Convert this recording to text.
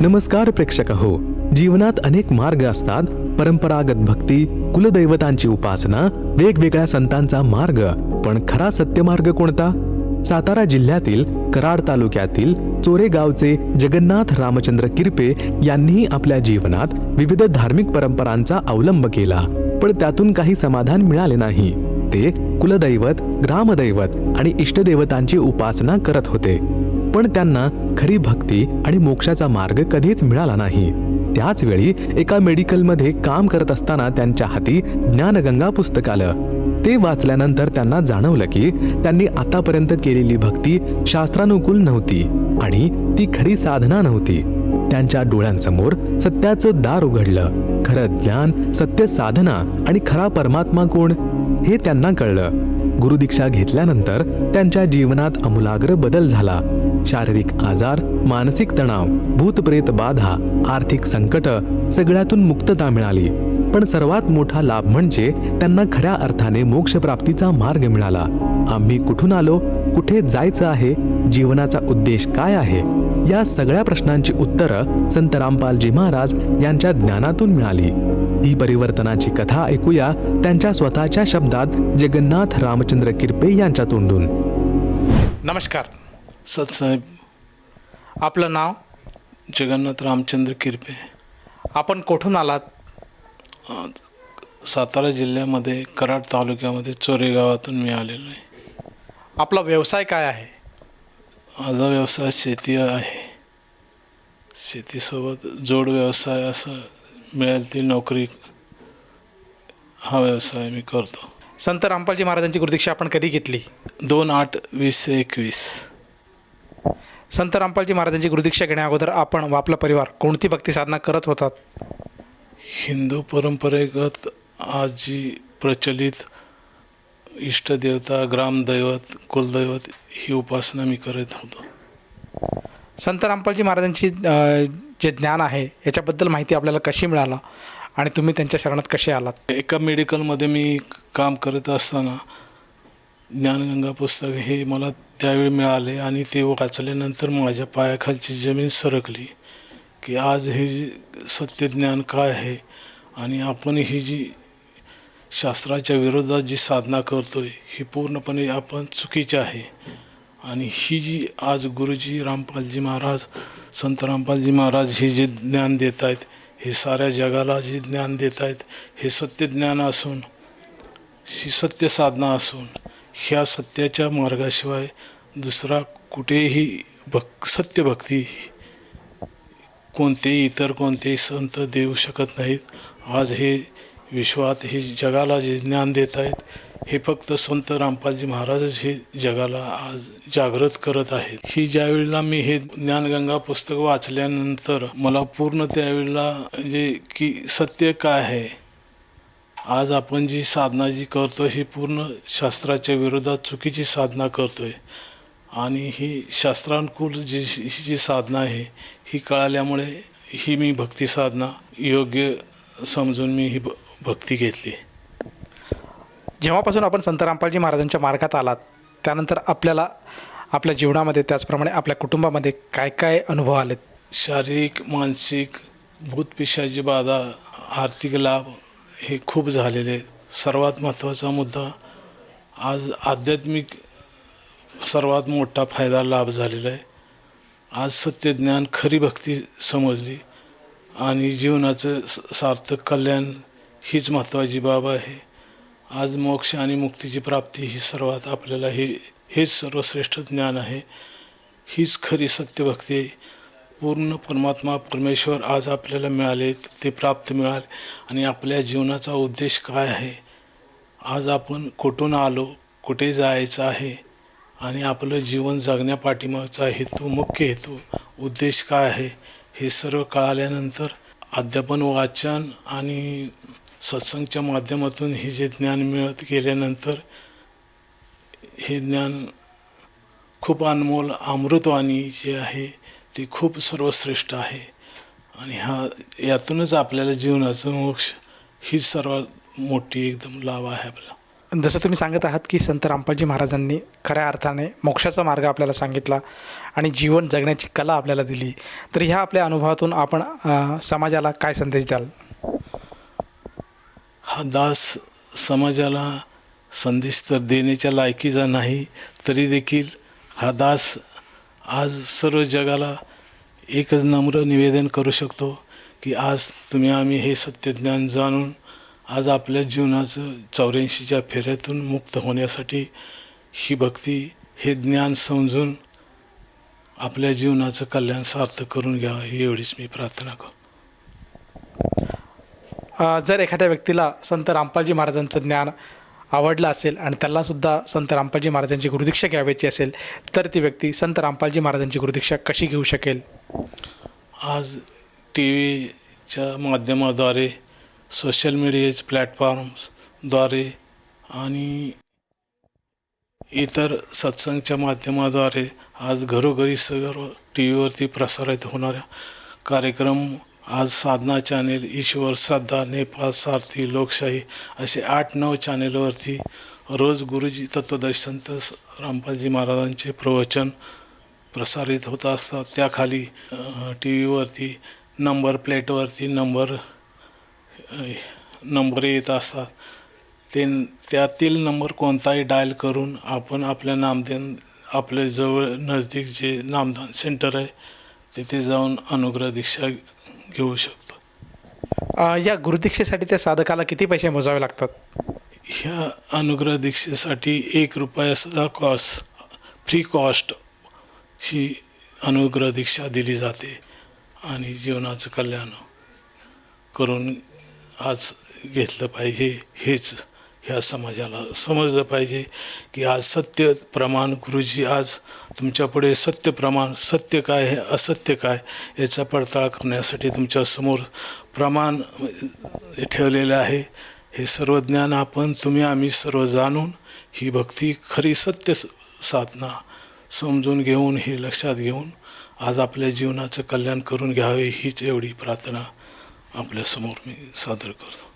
नमस्कार प्रेक्षक हो जीवनात अनेक मार्ग असतात. परंपरागत भक्ती कुलदैवतांची उपासना वेगवेगळ्या संतांचा मार्ग. पण खरा सत्यमार्ग कोणता? सातारा जिल्ह्यातील कराड तालुक्यातील चोरे गावचे जगन्नाथ रामचंद्र किरपे यांनीही आपल्या जीवनात विविध धार्मिक परंपरांचा अवलंब केला. पण त्यातून काही समाधान मिळाले नाही. ते कुलदैवत ग्रामदैवत आणि इष्टदेवतांची उपासना करत होते. पण त्यांना खरी भक्ती आणि मोक्षाचा मार्ग कधीच मिळाला नाही. त्याच वेळी एका मेडिकलमध्ये काम करत असताना त्यांच्या हाती ज्ञानगंगा पुस्तक आलं. ते वाचल्यानंतर त्यांना जाणवलं की त्यांनी आतापर्यंत केलेली भक्ती शास्त्रानुकूल नव्हती आणि ती खरी साधना नव्हती. त्यांच्या डोळ्यांसमोर सत्याचं दार उघडलं. खरं ज्ञान सत्य साधना आणि खरा परमात्मा कोण? हे त्यांना कळलं. गुरुदीक्षा घेतल्यानंतर त्यांच्या जीवनात अमूलाग्र बदल झाला. शारीरिक आजार मानसिक तणाव भूतप्रेत बाधा आर्थिक संकट सगळ्यातून मुक्तता मिळाली. पण सर्वात मोठा लाभ म्हणजे त्यांना खऱ्या अर्थाने मोक्षप्राप्तीचा मार्ग मिळाला. आम्ही कुठून आलो? कुठे जायचं आहे? जीवनाचा उद्देश काय आहे? या सगळ्या प्रश्नांची उत्तरं संत रामपालजी महाराज यांच्या ज्ञानातून मिळाली. ही परिवर्तनाची कथा ऐकूया त्यांच्या स्वतःच्या शब्दात जगन्नाथ रामचंद्र किरपे यांच्या तोंडून. नमस्कार. सतसाहेब आपलं नाव? जगन्नाथ रामचंद्र किरपे. आपण कुठून आलात? सातारा जिल्ह्यामध्ये कराड तालुक्यामध्ये चोरे गावातून मी आलेलो आहे. आपला व्यवसाय काय आहे? माझा व्यवसाय शेती आहे. शेतीसोबत जोड व्यवसाय असं मिळेल ती नोकरी हा व्यवसाय मी करतो. संत रामपालजी महाराजांची गुरुदीक्षा आपण कधी घेतली? दोन आठ वीस एकवीस. संत रामपालजी महाराजांची गुरुदीक्षा घेण्या अगोदर आपण व आपला परिवार कोणती भक्ती साधना करत होतात? हिंदू परंपरेगत आज जी प्रचलित इष्टदेवता ग्रामदैवत कुलदैवत ही उपासना मी करत होतो. संत रामपालजी महाराजांची अ, जे ज्ञान आहे याच्याबद्दल माहिती आपल्याला कशी मिळाला आणि तुम्ही त्यांच्या शरणात कसे आलात? एका मेडिकलमध्ये मी काम करत असताना ज्ञानगंगा पुस्तक हे मला त्यावेळी मिळाले आणि ते वाचल्यानंतर माझ्या पायाखालची जमीन सरकली की आज हे सत्यज्ञान काय आहे आणि आपण ही जी शास्त्राच्या विरोधात जी साधना करतो आहे ही पूर्णपणे आपण चुकीची आहे. आणि ही जी आज गुरुजी रामपालजी महाराज संत रामपालजी महाराज हे जे ज्ञान देत आहेत हे साऱ्या जगाला जे ज्ञान देत आहेत हे सत्य ज्ञान असून ही सत्य साधना असून ह्या सत्याच्या मार्गाशिवाय दुसरा कुठेही भक् सत्यभक्ती कोणतेही इतर कोणतेही संत देऊ शकत नाहीत. आज हे विश्वात हे जगाला जे ज्ञान देत आहेत हे फक्त संत रामपालजी महाराजच हे जगाला आज जागृत करत आहेत. ही ज्यावेळेला मी हे ज्ञानगंगा पुस्तक वाचल्यानंतर मला पूर्ण त्यावेळेला जे की सत्य काय आहे आज आपण जी साधना जी करतो ही पूर्ण शास्त्राच्या विरोधात चुकीची साधना करतोय. आणि ही शास्त्रानुकूल जी ही जी साधना आहे ही कळाल्यामुळे ही मी भक्ती साधना योग्य समजून मी ही भ- भक्ती घेतली. जेव्हापासून आपण संत रामपालजी महाराजांच्या मार्गात आलात त्यानंतर आपल्याला आपल्या जीवनामध्ये त्याचप्रमाणे आपल्या कुटुंबामध्ये काय काय अनुभव आलेत? शारीरिक मानसिक भूतपिशाची बाधा आर्थिक लाभ हे खूप झालेले आहेत. सर्वात महत्त्वाचा मुद्दा आज आध्यात्मिक सर्वात मोठा फायदा लाभ झालेला आहे. आज सत्यज्ञान खरी भक्ती समजली आणि जीवनाचं स- सार्थक कल्याण हीच महत्त्वाची बाब आहे. आज मोक्ष आणि मुक्तीची प्राप्ती ही सर्वात आपल्याला हे हेच सर्वश्रेष्ठ ज्ञान आहे. हीच खरी सत्यभक्ती आहे. पूर्ण परमात्मा परमेश्वर आज आपल्याला मिळाले ते प्राप्त मिळाले. आणि आपल्या जीवनाचा उद्देश काय आहे? आज आपण कुठून आलो? कुठे जायचं आहे? आणि आपलं जीवन जगण्यापाठीमागचा हेतू मुख्य हेतू उद्देश काय आहे? हे सर्व कळाल्यानंतर अध्यापन वाचन आणि सत्संगच्या माध्यमातून हे जे ज्ञान मिळत गेल्यानंतर हे ज्ञान खूप अनमोल अमृतवाणी जे आहे ते खूप सर्वश्रेष्ठ आहे. आणि हा यातूनच आपल्याला जीवनाचं मोक्ष ही सर्वात मोठी एकदम लाभ आहे आपला जसं तुम्ही सांगत आहात की संत रामपालजी महाराजांनी खऱ्या अर्थाने मोक्षाचा मार्ग आपल्याला सांगितला आणि जीवन जगण्याची कला आपल्याला दिली. तर ह्या आपल्या अनुभवातून आपण समाजाला काय संदेश द्याल? हा दास समाजाला संदेश तर देण्याच्या लायकीचा नाही तरी देखील हा दास आज सर्व जगाला एकच नम्र निवेदन करू शकतो की आज तुम्ही आम्ही हे सत्यज्ञान जाणून आज आपल्या जीवनाचं चौऱ्याऐंशीच्या फेऱ्यातून मुक्त होण्यासाठी ही भक्ती हे ज्ञान समजून आपल्या जीवनाचं कल्याण सार्थ करून घ्यावं ही एवढीच मी प्रार्थना करू जर एखाद्या व्यक्तीला संत रामपालजी महाराजांचं ज्ञान आवडलं असेल आणि त्यालासुद्धा संत रामपालजी महाराजांची गुरुदीक्षा घ्यावयाची असेल तर ती व्यक्ती संत रामपालजी महाराजांची गुरुदीक्षा कशी घेऊ शकेल? आज टी व्हीच्या माध्यमाद्वारे सोशल मीडियाचे प्लॅटफॉर्म्सद्वारे आणि इतर सत्संगच्या माध्यमाद्वारे आज घरोघरी सर्व टी व्हीवरती प्रसारित होणाऱ्या कार्यक्रम आज साधना चॅनेल ईश्वर श्रद्धा नेपाळ सारथी लोकशाही असे आठ नऊ चॅनेलवरती रोज गुरुजी तत्वदर्शन संत रामपालजी महाराजांचे प्रवचन प्रसारित होत असतात. त्याखाली टी व्हीवरती नंबर प्लेटवरती नंबर नंबर येत असतात. ते त्यातील नंबर कोणताही डायल करून आपण आपल्या नामदेन आपले जवळ नजदीक जे नामदान सेंटर आहे तिथे जाऊन अनुग्रह दीक्षा घेऊ शकतो. या गुरुदीक्षेसाठी त्या साधकाला किती पैसे मोजावे लागतात? ह्या अनुग्रह दीक्षेसाठी एक रुपयासुद्धा कॉस्ट फ्री कॉस्ट ही अनुग्रह दीक्षा दिली जाते आणि जीवनाचं कल्याण करून आज घेतलं पाहिजे हेच ह्या समाजाला समजलं पाहिजे की आज सत्य प्रमाण गुरुजी आज तुमच्यापुढे सत्य प्रमाण सत्य काय हे असत्य काय याचा पडताळ करण्यासाठी तुमच्यासमोर प्रमाण ठेवलेलं आहे. हे सर्व ज्ञान आपण तुम्ही आम्ही सर्व जाणून ही भक्ती खरी सत्य स- साधना समजून घेऊन हे लक्षात घेऊन आज आपल्या जीवनाचं कल्याण करून घ्यावे हीच एवढी प्रार्थना आपल्यासमोर मी सादर करतो.